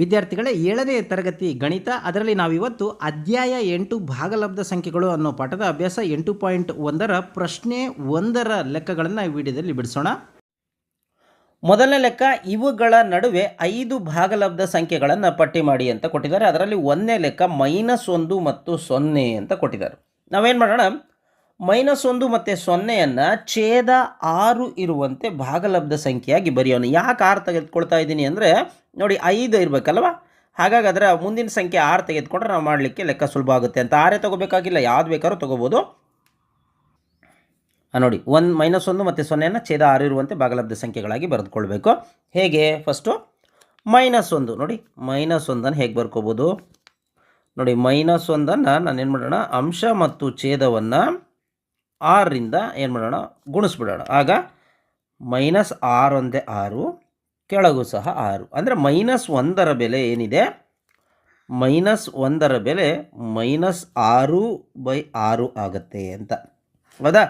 ವಿದ್ಯಾರ್ಥಿಗಳೇ ಏಳನೇ ತರಗತಿ ಗಣಿತ, ಅದರಲ್ಲಿ ನಾವಿವತ್ತು ಅಧ್ಯಾಯ ಎಂಟು ಭಾಗಲಬ್ಧ ಸಂಖ್ಯೆಗಳು ಅನ್ನೋ ಪಾಠದ ಅಭ್ಯಾಸ ಎಂಟು ಪಾಯಿಂಟ್ ಒಂದರ ಪ್ರಶ್ನೆ ಒಂದರ ಲೆಕ್ಕಗಳನ್ನು ಈ ವಿಡಿಯೋದಲ್ಲಿ ಬಿಡಿಸೋಣ. ಮೊದಲನೇ ಲೆಕ್ಕ, ಇವುಗಳ ನಡುವೆ ಐದು ಭಾಗಲಬ್ಧ ಸಂಖ್ಯೆಗಳನ್ನು ಪಟ್ಟಿ ಮಾಡಿ ಅಂತ ಕೊಟ್ಟಿದ್ದಾರೆ. ಅದರಲ್ಲಿ ಒಂದನೇ ಲೆಕ್ಕ ಮೈನಸ್ ಒಂದು ಮತ್ತು ಸೊನ್ನೆ ಅಂತ ಕೊಟ್ಟಿದ್ದಾರೆ. ನಾವೇನು ಮಾಡೋಣ? ಮೈನಸ್ ಒಂದು ಮತ್ತು ಸೊನ್ನೆಯನ್ನು ಛೇದ ಆರು ಇರುವಂತೆ ಭಾಗಲಬ್ಧ ಸಂಖ್ಯೆಯಾಗಿ ಬರೆಯೋಣ. ಯಾಕೆ ಆರು ತೆಗೆದುಕೊಳ್ತಾ ಇದ್ದೀನಿ ಅಂದರೆ ನೋಡಿ ಐದು ಇರಬೇಕಲ್ವ? ಹಾಗಾಗಿ ಅದರ ಮುಂದಿನ ಸಂಖ್ಯೆ ಆರು ತೆಗೆದುಕೊಂಡ್ರೆ ನಾವು ಮಾಡಲಿಕ್ಕೆ ಲೆಕ್ಕ ಸುಲಭ ಆಗುತ್ತೆ. ಅಂತ ಆರೇ ತೊಗೋಬೇಕಾಗಿಲ್ಲ, ಯಾವ್ದು ಬೇಕಾದ್ರೂ ತೊಗೋಬೋದು. ನೋಡಿ, ಒಂದು ಮೈನಸ್ ಒಂದು ಮತ್ತು ಸೊನ್ನೆಯನ್ನು ಛೇದ ಆರು ಇರುವಂತೆ ಭಾಗಲಬ್ಧ ಸಂಖ್ಯೆಗಳಾಗಿ ಬರೆದುಕೊಳ್ಬೇಕು. ಹೇಗೆ? ಫಸ್ಟು ಮೈನಸ್ ಒಂದು. ನೋಡಿ ಮೈನಸ್ ಒಂದನ್ನು ಹೇಗೆ ಬರ್ಕೋಬೋದು? ನೋಡಿ ಮೈನಸ್ ಒಂದನ್ನು ನಾನು ಏನು ಮಾಡೋಣ, ಅಂಶ ಮತ್ತು ಛೇದವನ್ನು ಆರರಿಂದ ಏನು ಮಾಡೋಣ, ಗುಣಿಸ್ಬಿಡೋಣ. ಆಗ ಮೈನಸ್ ಆರು ಒಂದೇ ಆರು. ಕೆಳಗೂ ಸಹ ಆರು. ಅಂದರೆ ಮೈನಸ್ ಒಂದರ ಬೆಲೆ ಏನಿದೆ? ಮೈನಸ್ ಒಂದರ ಬೆಲೆ ಮೈನಸ್ ಆರು ಬೈ ಆರು ಆಗುತ್ತೆ ಅಂತ. ಹೌದಾ?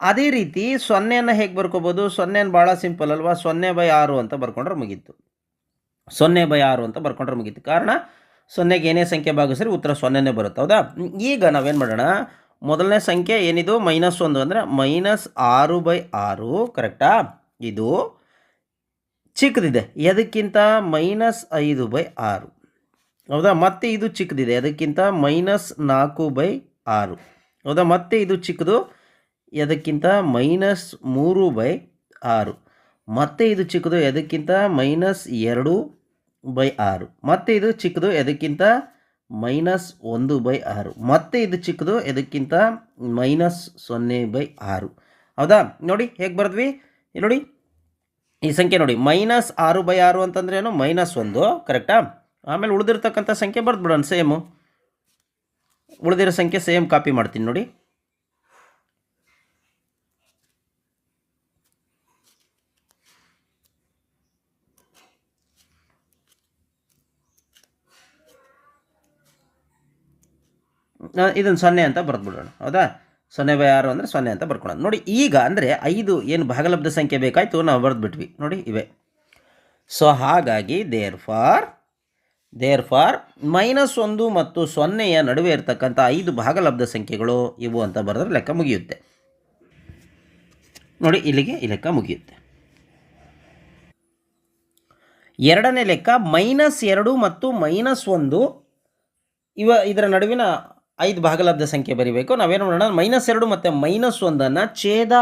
ಅದೇ ರೀತಿ ಸೊನ್ನೆಯನ್ನು ಹೇಗೆ ಬರ್ಕೋಬೋದು? ಸೊನ್ನೆನ ಭಾಳ ಸಿಂಪಲ್ ಅಲ್ವಾ? ಸೊನ್ನೆ ಬೈ ಆರು ಅಂತ ಬರ್ಕೊಂಡ್ರೆ ಮುಗೀತು. ಸೊನ್ನೆ ಬೈ ಆರು ಅಂತ ಬರ್ಕೊಂಡ್ರೆ ಮುಗೀತು. ಕಾರಣ ಸೊನ್ನೆಗೆ ಏನೇ ಸಂಖ್ಯೆ ಭಾಗಿಸ್ರಿ ಉತ್ತರ ಸೊನ್ನೆನೇ ಬರುತ್ತೆ. ಹೌದಾ? ಈಗ ನಾವೇನು ಮಾಡೋಣ? ಮೊದಲನೇ ಸಂಖ್ಯೆ ಏನಿದು? ಮೈನಸ್ ಒಂದು ಅಂದರೆ ಮೈನಸ್ ಆರು ಬೈ ಆರು. ಕರೆಕ್ಟಾ? ಇದು ಚಿಕ್ಕದಿದೆ. ಎದಕ್ಕಿಂತ ಮೈನಸ್ ಐದು ಬೈ ಆರು. ಹೌದಾ? ಮತ್ತೆ ಇದು ಚಿಕ್ಕದಿದೆ. ಅದಕ್ಕಿಂತ ಮೈನಸ್ ನಾಲ್ಕು ಬೈ ಆರು. ಹೌದಾ? ಮತ್ತೆ ಇದು ಚಿಕ್ಕದು. ಎದಕ್ಕಿಂತ ಮೈನಸ್ ಮೂರು ಬೈ ಆರು. ಮತ್ತೆ ಇದು ಚಿಕ್ಕದು. ಎದಕ್ಕಿಂತ ಮೈನಸ್ ಎರಡು ಬೈ ಆರು. ಮತ್ತೆ ಇದು ಚಿಕ್ಕದು. ಎದಕ್ಕಿಂತ ಮೈನಸ್ ಒಂದು ಬೈ ಆರು. ಮತ್ತೆ ಇದು ಚಿಕ್ಕದು. ಎದಕ್ಕಿಂತ ಮೈನಸ್ ಸೊನ್ನೆ ಬೈ ಆರು. ಹೌದಾ? ನೋಡಿ, ಹೇಗೆ ಬರೆದ್ವಿ? ನೋಡಿ. ಈ ಸಂಖ್ಯೆ ನೋಡಿ, ಮೈನಸ್ ಆರು ಬೈ ಆರು ಅಂತಂದ್ರೆ ಏನು? ಮೈನಸ್ ಒಂದು ಕರೆಕ್ಟಾ ಆಮೇಲೆ ಉಳಿದಿರ್ತಕ್ಕಂಥ ಸಂಖ್ಯೆ ಬರೆದ್ಬಿಡೋಣ ಸೇಮು ಉಳಿದಿರೋ ಸಂಖ್ಯೆ ಸೇಮ್ ಕಾಪಿ ಮಾಡ್ತೀನಿ ನೋಡಿ. ಇದನ್ನು ಸೊನ್ನೆ ಅಂತ ಬರೆದ್ಬಿಡೋಣ ಹೌದಾ? ಸೊನ್ನೆ ಬೈ ಆರು ಅಂದರೆ ಸೊನ್ನೆ ಅಂತ ಬರ್ಕೊಳ್ಳೋಣ. ನೋಡಿ, ಈಗ ಅಂದರೆ ಐದು ಏನು ಭಾಗಲಬ್ಧ ಸಂಖ್ಯೆ ಬೇಕಾಯಿತು, ನಾವು ಬರೆದ್ಬಿಟ್ವಿ. ನೋಡಿ, ಇವೆ. ಸೊ ಹಾಗಾಗಿ therefore therefore minus ಒಂದು ಮತ್ತು ಸೊನ್ನೆಯ ನಡುವೆ ಇರತಕ್ಕಂಥ ಐದು ಭಾಗಲಬ್ಧ ಸಂಖ್ಯೆಗಳು ಇವು ಅಂತ ಬರೆದ್ರೆ ಲೆಕ್ಕ ಮುಗಿಯುತ್ತೆ. ನೋಡಿ, ಇಲ್ಲಿಗೆ ಈ ಲೆಕ್ಕ ಮುಗಿಯುತ್ತೆ. ಎರಡನೇ ಲೆಕ್ಕ ಮೈನಸ್ ಎರಡು ಮತ್ತು ಮೈನಸ್ ಒಂದು ಇವ ಇದರ ನಡುವಿನ ಐದು ಭಾಗಲಬ್ಧ ಸಂಖ್ಯೆ ಬರಿಬೇಕು. ನಾವೇನು ಮಾಡೋಣ? ಮೈನಸ್ ಎರಡು ಮತ್ತು ಮೈನಸ್ ಒಂದನ್ನು ಛೇದ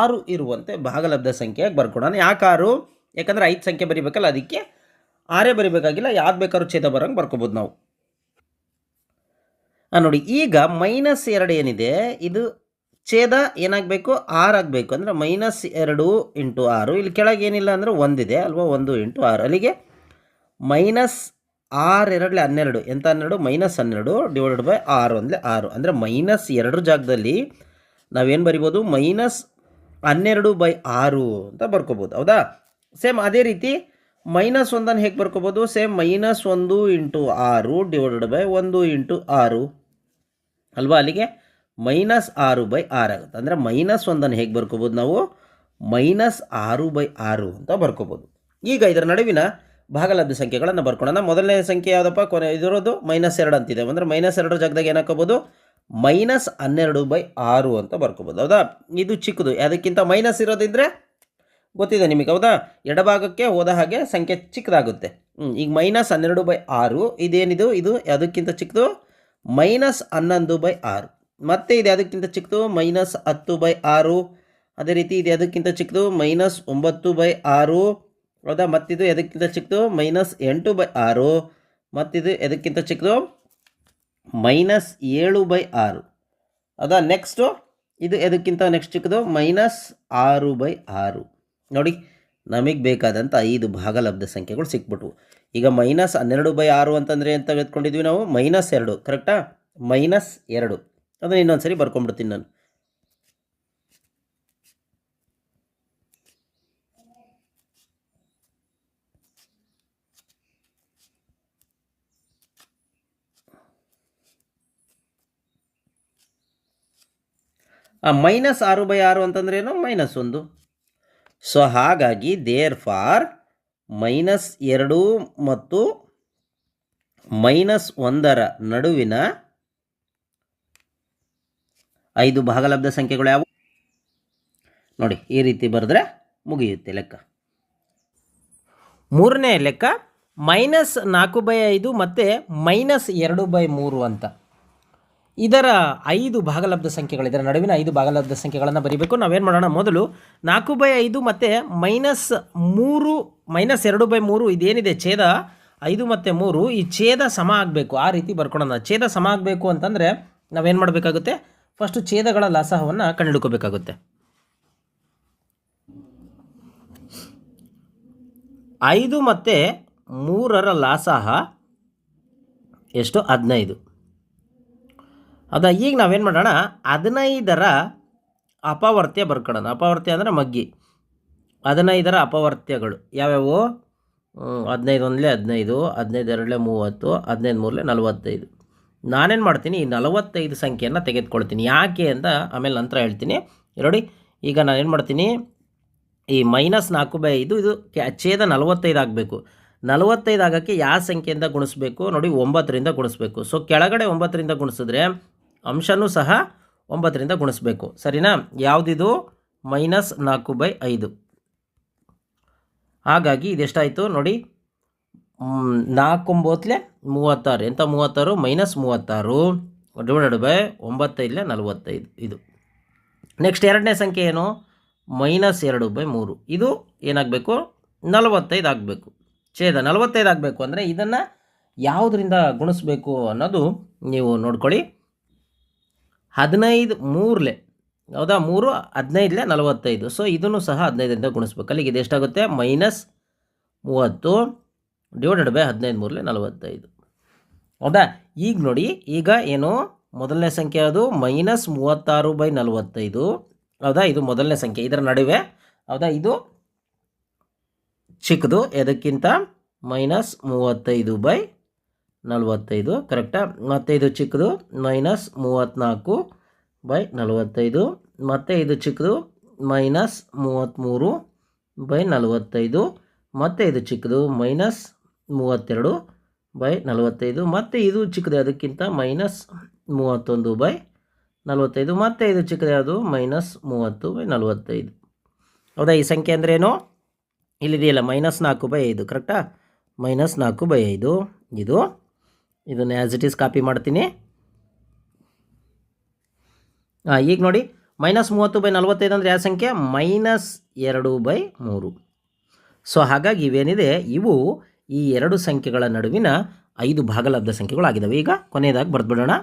ಆರು ಇರುವಂತೆ ಭಾಗಲಬ್ಧ ಸಂಖ್ಯೆಯಾಗಿ ಬರ್ಕೊಡೋಣ. ಯಾಕೆ ಆರು? ಯಾಕಂದರೆ ಐದು ಸಂಖ್ಯೆ ಬರಿಬೇಕಲ್ಲ, ಅದಕ್ಕೆ ಆರೇ ಬರಿಬೇಕಾಗಿಲ್ಲ, ಯಾವ್ದು ಬೇಕಾದ್ರೂ ಛೇದ ಬರೋಂಗೆ ಬರ್ಕೋಬೋದು ನಾವು. ನೋಡಿ, ಈಗ ಮೈನಸ್ ಎರಡು ಏನಿದೆ? ಇದು ಛೇದ ಏನಾಗಬೇಕು? ಆರು ಆಗಬೇಕು ಅಂದರೆ ಮೈನಸ್ ಎರಡು ಇಂಟು ಆರು. ಇಲ್ಲಿ ಕೆಳಗೆ ಏನಿಲ್ಲ ಅಂದರೆ ಒಂದಿದೆ ಅಲ್ವಾ? ಒಂದು ಇಂಟು ಆರು. ಅಲ್ಲಿಗೆ ಮೈನಸ್ ಆರು ಎರಡಲೆ ಹನ್ನೆರಡು. ಎಂತ ಹನ್ನೆರಡು? ಮೈನಸ್ ಹನ್ನೆರಡು ಡಿವೈಡೆಡ್ ಬೈ ಆರು ಅಂದರೆ ಆರು. ಅಂದರೆ ಮೈನಸ್ ಎರಡು ಜಾಗದಲ್ಲಿ ನಾವೇನು ಬರಿಬೋದು? ಮೈನಸ್ ಹನ್ನೆರಡು ಬೈ ಆರು ಅಂತ ಬರ್ಕೋಬೋದು. ಹೌದಾ? ಸೇಮ್ ಅದೇ ರೀತಿ ಮೈನಸ್ ಒಂದನ್ನು ಹೇಗೆ ಬರ್ಕೋಬೋದು? ಸೇಮ್ ಮೈನಸ್ ಒಂದು ಇಂಟು ಆರು ಡಿವೈಡೆಡ್ ಬೈ ಒಂದು ಇಂಟು ಆರು. ಅಲ್ವಾ ಅಲ್ಲಿಗೆ? ಮೈನಸ್ ಆರು ಬೈ ಆರು ಆಗುತ್ತೆ. ಅಂದರೆ ಮೈನಸ್ ಒಂದನ್ನು ಹೇಗೆ ಬರ್ಕೋಬೋದು ನಾವು? ಮೈನಸ್ ಆರು ಬೈ ಆರು ಅಂತ ಬರ್ಕೋಬೋದು. ಈಗ ಇದರ ನಡುವಿನ ಭಾಗಲಬ್ಧ ಸಂಖ್ಯೆಗಳನ್ನು ಬರ್ಕೊಳ್ಳೋಣ ಮೊದಲನೇ ಸಂಖ್ಯೆ ಯಾವುದಪ್ಪ? ಕೊನೆ ಇದಿರೋದು ಮೈನಸ್ ಎರಡು ಅಂತಿದೆ. ಅಂದರೆ ಮೈನಸ್ ಎರಡರ ಜಾಗದಾಗ ಏನು ಹಾಕೋಬೋದು ಮೈನಸ್ ಹನ್ನೆರಡು ಬೈ ಆರು ಅಂತ ಬರ್ಕೋಬೋದು. ಹೌದಾ? ಇದು ಚಿಕ್ಕದು. ಅದಕ್ಕಿಂತ ಮೈನಸ್ ಇರೋದಿದ್ರೆ ಗೊತ್ತಿದೆ ನಿಮಗೆ, ಹೌದಾ? ಎಡಭಾಗಕ್ಕೆ ಹೋದ ಹಾಗೆ ಸಂಖ್ಯೆ ಚಿಕ್ಕದಾಗುತ್ತೆ. ಈಗ ಮೈನಸ್ ಹನ್ನೆರಡು ಬೈ ಆರು, ಇದೇನಿದು? ಇದು ಅದಕ್ಕಿಂತ ಚಿಕ್ಕದು? ಮೈನಸ್ ಹನ್ನೊಂದು ಬೈ ಆರು. ಮತ್ತೆ ಇದು ಅದಕ್ಕಿಂತ ಚಿಕ್ಕದು? ಮೈನಸ್ ಹತ್ತು ಬೈ ಆರು. ಅದೇ ರೀತಿ ಇದು ಅದಕ್ಕಿಂತ ಚಿಕ್ಕದು? ಮೈನಸ್ ಒಂಬತ್ತು ಬೈ ಆರು. ಹೌದಾ? ಮತ್ತಿದು ಎದಕ್ಕಿಂತ ಚಿಕ್ಕದು? ಮೈನಸ್ ಎಂಟು ಬೈ ಆರು. ಮತ್ತಿದು ಎದಕ್ಕಿಂತ ಚಿಕ್ಕದು? ಮೈನಸ್ ಏಳು ಬೈ ಆರು. ಹೌದಾ? ನೆಕ್ಸ್ಟು? ಇದು ಎದಕ್ಕಿಂತ ನೆಕ್ಸ್ಟ್ ಚಿಕ್ಕದು? ಮೈನಸ್ ಆರು ಬೈ ಆರು. ನೋಡಿ, ನಮಗೆ ಬೇಕಾದಂಥ ಐದು ಭಾಗಲಬ್ಧ ಸಂಖ್ಯೆಗಳು ಸಿಕ್ಬಿಟ್ವು. ಈಗ ಮೈನಸ್ ಹನ್ನೆರಡು ಬೈ ಆರು ಅಂತಂದರೆ ಅಂತ ಎತ್ಕೊಂಡಿದ್ವಿ ನಾವು? ಮೈನಸ್ ಎರಡು, ಕರೆಕ್ಟಾ? ಮೈನಸ್ ಎರಡು. ಅದನ್ನು ಇನ್ನೊಂದು ಸರಿ ಬರ್ಕೊಂಡ್ಬಿಡ್ತೀನಿ ನಾನು. ಮೈನಸ್ ಆರು ಬೈ ಆರು ಅಂತಂದ್ರೆ ಏನು? ಮೈನಸ್ ಒಂದು. ಸೊ ಹಾಗಾಗಿ ದೇರ್ ಫಾರ್ ಮೈನಸ್ ಎರಡು ಮತ್ತು ಮೈನಸ್ ಒಂದರ ನಡುವಿನ ಐದು ಭಾಗಲಬ್ಧ ಸಂಖ್ಯೆಗಳು ಯಾವುವು? ನೋಡಿ, ಈ ರೀತಿ ಬರೆದ್ರೆ ಮುಗಿಯುತ್ತೆ ಲೆಕ್ಕ. ಮೂರನೇ ಲೆಕ್ಕ, ಮೈನಸ್ ನಾಲ್ಕು ಬೈ ಐದು ಮತ್ತು ಮೈನಸ್ ಎರಡು ಬೈ ಮೂರು ಅಂತ. ಇದರ ಐದು ಭಾಗಲಬ್ಧ ಸಂಖ್ಯೆಗಳು, ಇದರ ನಡುವಿನ ಐದು ಭಾಗಲಬ್ಧ ಸಂಖ್ಯೆಗಳನ್ನು ಬರೀಬೇಕು. ನಾವೇನು ಮಾಡೋಣ ಮೊದಲು ನಾಲ್ಕು ಬೈ ಐದು ಮತ್ತು ಮೈನಸ್ ಮೂರು ಮೈನಸ್ ಎರಡು ಬೈ ಮೂರು ಇದೇನಿದೆ? ಛೇದ ಐದು ಮತ್ತು ಮೂರು, ಈ ಛೇದ ಸಮ ಆಗಬೇಕು. ಆ ರೀತಿ ಬರ್ಕೊಳೋಣ. ಛೇದ ಸಮ ಆಗಬೇಕು ಅಂತಂದರೆ ನಾವೇನು ಮಾಡಬೇಕಾಗುತ್ತೆ? ಫಸ್ಟು ಛೇದಗಳ ಲಾಸಹವನ್ನು ಕಂಡುಹಿಡ್ಕೋಬೇಕಾಗುತ್ತೆ. ಐದು ಮತ್ತು ಮೂರರ ಲಾಸಹ ಎಷ್ಟು? ಹದಿನೈದು. ಹೌದಾ ಈಗ ನಾವೇನು ಮಾಡೋಣ? ಹದಿನೈದರ ಅಪವರ್ತ್ಯ ಬರ್ಕೊಳ್ಳೋಣ ಅಪವರ್ತ್ಯ ಅಂದರೆ ಮಗ್ಗಿ. ಹದಿನೈದರ ಅಪವರ್ತ್ಯಗಳು ಯಾವ್ಯಾವು? ಹದಿನೈದು ಒಂದಲೇ ಹದಿನೈದು ಹದಿನೈದು ಎರಡಲೇ ಮೂವತ್ತು, ಹದಿನೈದು ಮೂರಲೇ ನಲವತ್ತೈದು. ನಾನೇನು ಮಾಡ್ತೀನಿ? ಈ ನಲವತ್ತೈದು ಸಂಖ್ಯೆಯನ್ನು ತೆಗೆದುಕೊಳ್ತೀನಿ. ಯಾಕೆ ಅಂತ ಆಮೇಲೆ ನಂತರ ಹೇಳ್ತೀನಿ. ನೋಡಿ ಈಗ ನಾನೇನು ಮಾಡ್ತೀನಿ? ಈ ಮೈನಸ್ ನಾಲ್ಕು ಬೈ ಐದು, ಇದು ಛೇದ ನಲವತ್ತೈದು ಆಗಬೇಕು. ನಲವತ್ತೈದು ಆಗೋಕ್ಕೆ ಯಾವ ಸಂಖ್ಯೆಯಿಂದ ಗುಣಿಸ್ಬೇಕು? ನೋಡಿ, ಒಂಬತ್ತರಿಂದ ಗುಣಿಸ್ಬೇಕು. ಸೊ ಕೆಳಗಡೆ ಒಂಬತ್ತರಿಂದ ಗುಣಿಸಿದ್ರೆ ಅಂಶನೂ ಸಹ ಒಂಬತ್ತರಿಂದ ಗುಣಿಸ್ಬೇಕು. ಸರಿನಾ? ಯಾವುದಿದು? ಮೈನಸ್ ನಾಲ್ಕು ಬೈ ಐದು. ಹಾಗಾಗಿ ಇದೆಷ್ಟಾಯಿತು ನೋಡಿ. ನಾಲ್ಕೊಂಬತ್ತಲೆ ಮೂವತ್ತಾರು. ಎಂಥ ಮೂವತ್ತಾರು? ಮೈನಸ್ ಮೂವತ್ತಾರು. ಡಿವೈಡೆಡ್ ಬೈ ಒಂಬತ್ತೈದಲೆ ನಲವತ್ತೈದು. ಇದು. ನೆಕ್ಸ್ಟ್ ಎರಡನೇ ಸಂಖ್ಯೆ ಏನು? ಮೈನಸ್ ಎರಡು ಬೈ ಮೂರು. ಇದು ಏನಾಗಬೇಕು? ನಲವತ್ತೈದು ಆಗಬೇಕು. ಛೇದ ನಲವತ್ತೈದು ಆಗಬೇಕು ಅಂದರೆ ಇದನ್ನು ಯಾವುದರಿಂದ ಗುಣಿಸ್ಬೇಕು ಅನ್ನೋದು ನೀವು ನೋಡ್ಕೊಳ್ಳಿ. ಹದಿನೈದು ಮೂರಲೆ. ಹೌದಾ? ಮೂರು, ಹದಿನೈದಲೆ ನಲವತ್ತೈದು. ಸೊ ಇದನ್ನು ಸಹ ಹದಿನೈದರಿಂದ ಗುಣಿಸ್ಬೇಕು. ಅಲ್ಲಿಗೆ ಇದು ಎಷ್ಟಾಗುತ್ತೆ? ಮೈನಸ್ ಮೂವತ್ತು ಡಿವೈಡೆಡ್ ಬೈ ಹದಿನೈದು ಮೂರಲೆ ನಲವತ್ತೈದು. ಹೌದಾ? ಈಗ ನೋಡಿ, ಈಗ ಏನು? ಮೊದಲನೇ ಸಂಖ್ಯೆ ಅದು ಮೈನಸ್ ಮೂವತ್ತಾರು ಬೈ ನಲವತ್ತೈದು. ಹೌದಾ? ಇದು ಮೊದಲನೇ ಸಂಖ್ಯೆ. ಇದರ ನಡುವೆ, ಹೌದಾ? ಇದು ಚಿಕ್ಕದು. ಎದಕ್ಕಿಂತ? ಮೈನಸ್ ಮೂವತ್ತೈದು ಬೈ ನಲವತ್ತೈದು ಕರೆಕ್ಟಾ ಮತ್ತು ಇದು ಚಿಕ್ಕದು ಮೈನಸ್ ಮೂವತ್ತ್ನಾಲ್ಕು ಬೈ ನಲವತ್ತೈದು. ಮತ್ತು ಇದು ಚಿಕ್ಕದು ಮೈನಸ್ ಮೂವತ್ತ್ಮೂರು ಬೈ ನಲವತ್ತೈದು. ಮತ್ತು ಇದು ಚಿಕ್ಕದು ಮೈನಸ್ ಮೂವತ್ತೆರಡು ಬೈ ನಲವತ್ತೈದು. ಮತ್ತು ಇದು ಚಿಕ್ಕದು ಅದಕ್ಕಿಂತ ಮೈನಸ್ ಮೂವತ್ತೊಂದು ಬೈ ನಲವತ್ತೈದು. ಮತ್ತು ಇದು ಚಿಕ್ಕದು ಯಾವುದು? ಮೈನಸ್ ಮೂವತ್ತು ಬೈ ನಲವತ್ತೈದು. ಹೌದಾ? ಈ ಸಂಖ್ಯೆ ಅಂದ್ರೇನು ಇಲ್ಲಿದೆಯಲ್ಲ ಮೈನಸ್ ನಾಲ್ಕು ಬೈ ಐದು ಕರೆಕ್ಟಾ ಮೈನಸ್ ನಾಲ್ಕು ಬೈ ಐದು. ಇದು ಇದನ್ನು ಆ್ಯಸ್ ಇಟ್ ಈಸ್ ಕಾಪಿ ಮಾಡ್ತೀನಿ. ಈಗ ನೋಡಿ ಮೈನಸ್ ಮೂವತ್ತು ಬೈ ನಲವತ್ತೈದು ಅಂದರೆ ಯಾವ ಸಂಖ್ಯೆ? ಮೈನಸ್ ಎರಡು ಬೈ ಮೂರು. ಸೊ ಹಾಗಾಗಿ ಇವೇನಿದೆ? ಇವು ಈ ಎರಡು ಸಂಖ್ಯೆಗಳ ನಡುವಿನ ಐದು ಭಾಗಲಬ್ಧ ಸಂಖ್ಯೆಗಳಾಗಿದ್ದಾವೆ ಈಗ ಕೊನೆಯದಾಗಿ ಬರೆದ್ಬಿಡೋಣ.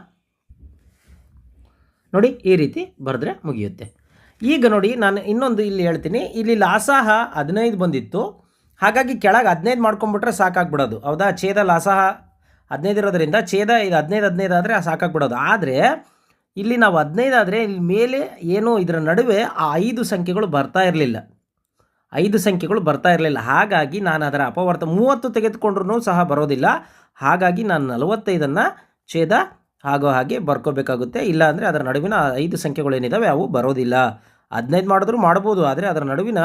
ನೋಡಿ, ಈ ರೀತಿ ಬರೆದ್ರೆ ಮುಗಿಯುತ್ತೆ. ಈಗ ನೋಡಿ, ನಾನು ಇನ್ನೊಂದು ಇಲ್ಲಿ ಹೇಳ್ತೀನಿ. ಇಲ್ಲಿ ಲಾಸಾಹ ಹದಿನೈದು ಬಂದಿತ್ತು. ಹಾಗಾಗಿ ಕೆಳಗೆ ಹದಿನೈದು ಮಾಡ್ಕೊಂಬಿಟ್ರೆ ಸಾಕಾಗ್ಬಿಡೋದು. ಹೌದಾ? ಛೇದ ಲಾಸಾಹ ಹದಿನೈದು ಇರೋದ್ರಿಂದ ಛೇದ ಇದು ಹದಿನೈದು ಹದಿನೈದು ಆದರೆ ಸಾಕಾಗ್ಬಿಡೋದು. ಆದರೆ ಇಲ್ಲಿ ನಾವು ಹದಿನೈದು ಆದರೆ ಇಲ್ಲಿ ಮೇಲೆ ಏನು ಇದರ ನಡುವೆ ಆ ಐದು ಸಂಖ್ಯೆಗಳು ಬರ್ತಾ ಇರಲಿಲ್ಲ. ಐದು ಸಂಖ್ಯೆಗಳು ಬರ್ತಾ ಇರಲಿಲ್ಲ. ಹಾಗಾಗಿ ನಾನು ಅದರ ಅಪವರ್ತ ಮೂವತ್ತು ತೆಗೆದುಕೊಂಡ್ರೂ ಸಹ ಬರೋದಿಲ್ಲ. ಹಾಗಾಗಿ ನಾನು ನಲವತ್ತೈದನ್ನು ಛೇದ ಆಗೋ ಹಾಗೆ ಬರ್ಕೋಬೇಕಾಗುತ್ತೆ. ಇಲ್ಲ ಅಂದರೆ ಅದರ ನಡುವಿನ ಐದು ಸಂಖ್ಯೆಗಳು ಏನಿದ್ದಾವೆ ಅವು ಬರೋದಿಲ್ಲ. ಹದಿನೈದು ಮಾಡಿದ್ರು ಮಾಡ್ಬೋದು, ಆದರೆ ಅದರ ನಡುವಿನ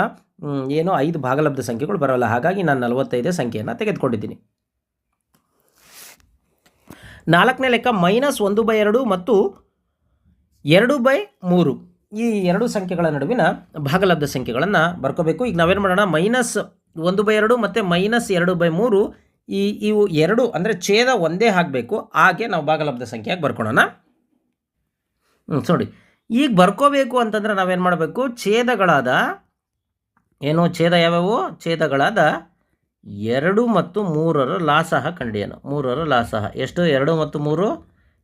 ಏನು ಐದು ಭಾಗಲಬ್ಧ ಸಂಖ್ಯೆಗಳು ಬರೋಲ್ಲ. ಹಾಗಾಗಿ ನಾನು ನಲವತ್ತೈದೇ ಸಂಖ್ಯೆಯನ್ನು ತೆಗೆದುಕೊಂಡಿದ್ದೀನಿ. ನಾಲ್ಕನೇ ಲೆಕ್ಕ ಮೈನಸ್ ಒಂದು ಬೈ ಎರಡು ಮತ್ತು ಎರಡು ಬೈ ಮೂರು. ಈ ಎರಡು ಸಂಖ್ಯೆಗಳ ನಡುವಿನ ಭಾಗಲಬ್ಧ ಸಂಖ್ಯೆಗಳನ್ನು ಬರ್ಕೋಬೇಕು. ಈಗ ನಾವೇನು ಮಾಡೋಣ? ಮೈನಸ್ ಒಂದು ಬೈ ಎರಡು ಮತ್ತು ಮೈನಸ್ ಎರಡು ಬೈ ಮೂರು. ಈ ಇವು ಎರಡು ಅಂದರೆ ಛೇದ ಒಂದೇ ಆಗಬೇಕು. ಹಾಗೆ ನಾವು ಭಾಗಲಬ್ಧ ಸಂಖ್ಯೆಯಾಗಿ ಬರ್ಕೊಳ್ಳೋಣ ಹ್ಞೂ ನೋಡಿ ಈಗ ಬರ್ಕೋಬೇಕು ಅಂತಂದರೆ ನಾವೇನು ಮಾಡಬೇಕು? ಛೇದಗಳಾದ, ಏನು ಛೇದ ಯಾವ್ಯಾವು? ಛೇದಗಳಾದ ಎರಡು ಮತ್ತು ಮೂರರ ಲಾಸಹ ಕಂಡಿಯನು ಮೂರರ ಲಾಸಹ. ಎಷ್ಟು? ಎರಡು ಮತ್ತು ಮೂರು?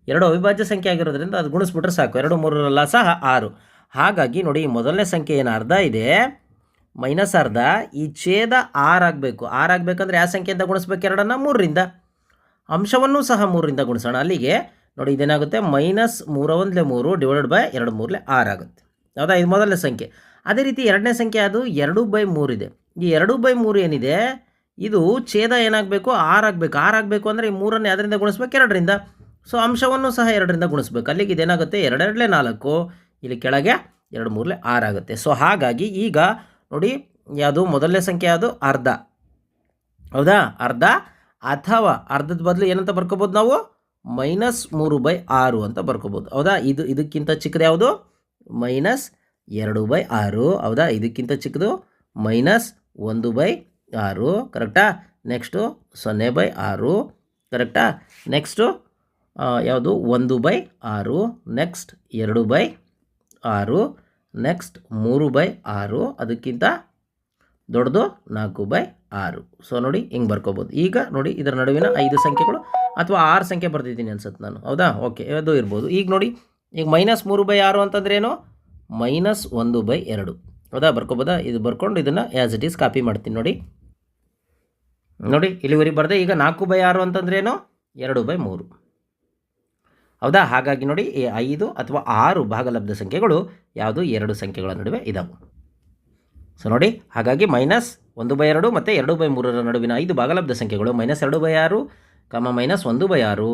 ಎರಡು ಅವಿಭಾಜ್ಯ ಸಂಖ್ಯೆ ಆಗಿರೋದ್ರಿಂದ ಅದು ಗುಣಿಸ್ಬಿಟ್ರೆ ಸಾಕು. ಎರಡು, ಮೂರರ ಲಾಸಹ ಆರು. ಹಾಗಾಗಿ ನೋಡಿ ಮೊದಲನೇ ಸಂಖ್ಯೆ ಏನು ಅರ್ಧ ಇದೆ? ಮೈನಸ್ ಅರ್ಧ. ಈ ಛೇದ ಆರಾಗಬೇಕು ಆಗಬೇಕು. ಆರು ಆಗಬೇಕಂದ್ರೆ ಯಾವ ಸಂಖ್ಯೆಯಿಂದ ಗುಣಿಸ್ಬೇಕು? ಎರಡನ್ನು ಮೂರರಿಂದ. ಅಂಶವನ್ನು ಸಹ ಮೂರರಿಂದ ಗುಣಿಸೋಣ. ಅಲ್ಲಿಗೆ ನೋಡಿ, ಇದೇನಾಗುತ್ತೆ? ಮೈನಸ್ ಮೂರ ಒಂದಲೇ ಮೂರು ಡಿವೈಡೆಡ್ ಬೈ ಎರಡು ಮೂರಲೆ ಆರಾಗುತ್ತೆ ಹೌದಾ? ಇದು ಮೊದಲನೇ ಸಂಖ್ಯೆ. ಅದೇ ರೀತಿ ಎರಡನೇ ಸಂಖ್ಯೆ ಅದು ಎರಡು ಬೈ ಮೂರಿದೆ ಈ ಎರಡು ಬೈ ಮೂರು ಏನಿದೆ? ಇದು ಛೇದ ಏನಾಗಬೇಕು? ಆರು ಆಗಬೇಕು. ಆರು ಆಗಬೇಕು ಅಂದರೆ ಈ ಮೂರನ್ನು ಯಾವುದರಿಂದ ಗುಣಿಸ್ಬೇಕು, ಎರಡರಿಂದ. ಸೊ ಅಂಶವನ್ನು ಸಹ ಎರಡರಿಂದ ಗುಣಿಸ್ಬೇಕು. ಅಲ್ಲಿಗೆ ಇದೇನಾಗುತ್ತೆ? ಎರಡೆರಡಲೇ ನಾಲ್ಕು. ಇಲ್ಲಿ ಕೆಳಗೆ ಎರಡು ಮೂರಲೇ ಆಗುತ್ತೆ. ಸೊ ಹಾಗಾಗಿ ಈಗ ನೋಡಿ, ಯಾವುದು? ಮೊದಲನೇ ಸಂಖ್ಯೆ ಅದು ಅರ್ಧ. ಹೌದಾ? ಅರ್ಧ ಅಥವಾ ಅರ್ಧದ ಬದಲು ಏನಂತ ಬರ್ಕೋಬೋದು ನಾವು? ಮೈನಸ್ ಮೂರು ಬೈ ಆರು ಅಂತ ಬರ್ಕೋಬೋದು. ಹೌದಾ? ಇದು ಇದಕ್ಕಿಂತ ಚಿಕ್ಕದು ಯಾವುದು? ಮೈನಸ್ ಎರಡು ಬೈ ಆರು. ಹೌದಾ? ಇದಕ್ಕಿಂತ ಚಿಕ್ಕದು ಮೈನಸ್ ಒಂದು ಬೈ ಆರು ಕರೆಕ್ಟಾ ನೆಕ್ಸ್ಟು ಸೊನ್ನೆ ಬೈ ಆರು ಕರೆಕ್ಟಾ ನೆಕ್ಸ್ಟು ಯಾವುದು? ಒಂದು ಬೈ ಆರು ನೆಕ್ಸ್ಟ್ ಎರಡು ಬೈ ಆರು ನೆಕ್ಸ್ಟ್ ಮೂರು ಬೈ ಆರು, ಅದಕ್ಕಿಂತ ದೊಡ್ಡದು ನಾಲ್ಕು ಬೈ ಆರು. ಸೊ ನೋಡಿ ಹಿಂಗೆ ಬರ್ಕೋಬೋದು. ಈಗ ನೋಡಿ ಇದರ ನಡುವಿನ ಐದು ಸಂಖ್ಯೆಗಳು ಅಥವಾ ಆರು ಸಂಖ್ಯೆ ಬರ್ತಿದ್ದೀನಿ ಅನ್ಸುತ್ತೆ ನಾನು. ಹೌದಾ? ಓಕೆ ಅದು ಇರ್ಬೋದು. ಈಗ ನೋಡಿ, ಈಗ ಮೈನಸ್ ಮೂರು ಬೈ ಆರು ಅಂತಂದ್ರೇನು ಮೈನಸ್ ಒಂದು ಬೈ ಎರಡು. ಹೌದಾ? ಬರ್ಕೋಬೋದಾ? ಇದು ಬರ್ಕೊಂಡು ಇದನ್ನು ಆ್ಯಸ್ ಇಟ್ ಈಸ್ ಕಾಪಿ ಮಾಡ್ತೀನಿ ನೋಡಿ. ನೋಡಿ ಇಲ್ಲಿವರೆಗೆ ಬರದೆ, ಈಗ ನಾಲ್ಕು ಬೈ ಆರು ಅಂತಂದ್ರೆ ಏನು? ಎರಡು ಬೈ ಮೂರು. ಹೌದಾ? ಹಾಗಾಗಿ ನೋಡಿ, ಈ ಐದು ಅಥವಾ ಆರು ಭಾಗಲಬ್ಧ ಸಂಖ್ಯೆಗಳು ಯಾವುದು? ಎರಡು ಸಂಖ್ಯೆಗಳ ನಡುವೆ ಇದಾವೆ. ಸೊ ನೋಡಿ, ಹಾಗಾಗಿ ಮೈನಸ್ ಒಂದು ಬೈ ಎರಡು ಮತ್ತು ಎರಡು ಬೈ ಮೂರರ ನಡುವಿನ ಐದು ಭಾಗಲಬ್ಧ ಸಂಖ್ಯೆಗಳು ಮೈನಸ್ ಎರಡು ಬೈ ಆರು ಕಾಮ ಮೈನಸ್ ಒಂದು ಬೈ ಆರು.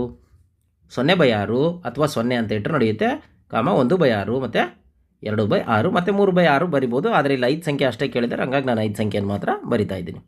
ಸೊನ್ನೆ ಬೈ ಆರು ಅಥವಾ ಸೊನ್ನೆ ಅಂತ ಇಟ್ಟರೆ ನಡೆಯುತ್ತೆ. ಕಾಮ ಒಂದು ಬೈ ಆರು ಮತ್ತು ಎರಡು ಬೈ ಆರು ಮತ್ತು ಮೂರು ಬೈ ಆರು ಬರಿಬೋದು. ಆದರೆ ಇಲ್ಲಿ ಐದು ಸಂಖ್ಯೆ ಅಷ್ಟೇ ಕೇಳಿದರೆ ಹಂಗಾಗಿ ನಾನು ಐದು ಸಂಖ್ಯೆಯನ್ನು ಮಾತ್ರ ಬರಿತಾ ಇದ್ದೀನಿ.